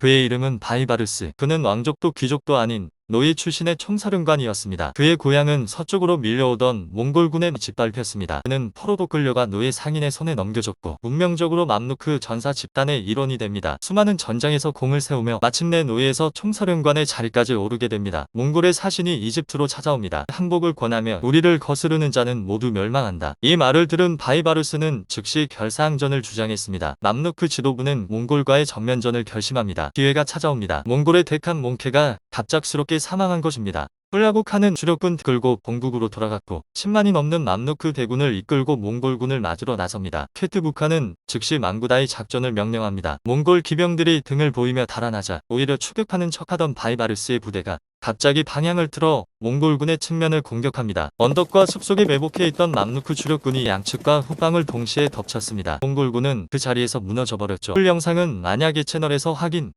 그의 이름은 바이바르스. 그는 왕족도 귀족도 아닌 노예 출신의 총사령관이었습니다. 그의 고향은 서쪽으로 밀려오던 몽골군에 짓밟혔습니다. 그는 포로도 끌려가 노예 상인의 손에 넘겨졌고 운명적으로 맘루크 전사 집단의 일원이 됩니다. 수많은 전장에서 공을 세우며 마침내 노예에서 총사령관의 자리까지 오르게 됩니다. 몽골의 사신이 이집트로 찾아옵니다. 항복을 권하며 우리를 거스르는 자는 모두 멸망한다. 이 말을 들은 바이바루스는 즉시 결사항전을 주장했습니다. 맘루크 지도부는 몽골과의 정면전을 결심합니다. 기회가 찾아옵니다. 몽골의 데칸 몽케가 갑작스럽게 사망한 것입니다. 훌라구 칸은 주력군 끌고 본국으로 돌아갔고 10만이 넘는 맘루크 대군을 이끌고 몽골군을 맞으러 나섭니다. 쾌트부카는 즉시 망구다이 작전을 명령합니다. 몽골 기병들이 등을 보이며 달아나자 오히려 추격하는 척하던 바이바르스의 부대가 갑자기 방향을 틀어 몽골군의 측면을 공격합니다. 언덕과 숲속에 매복해 있던 맘루크 주력군이 양측과 후방을 동시에 덮쳤습니다. 몽골군은 그 자리에서 무너져 버렸죠. 풀 영상은 만약에 채널에서 확인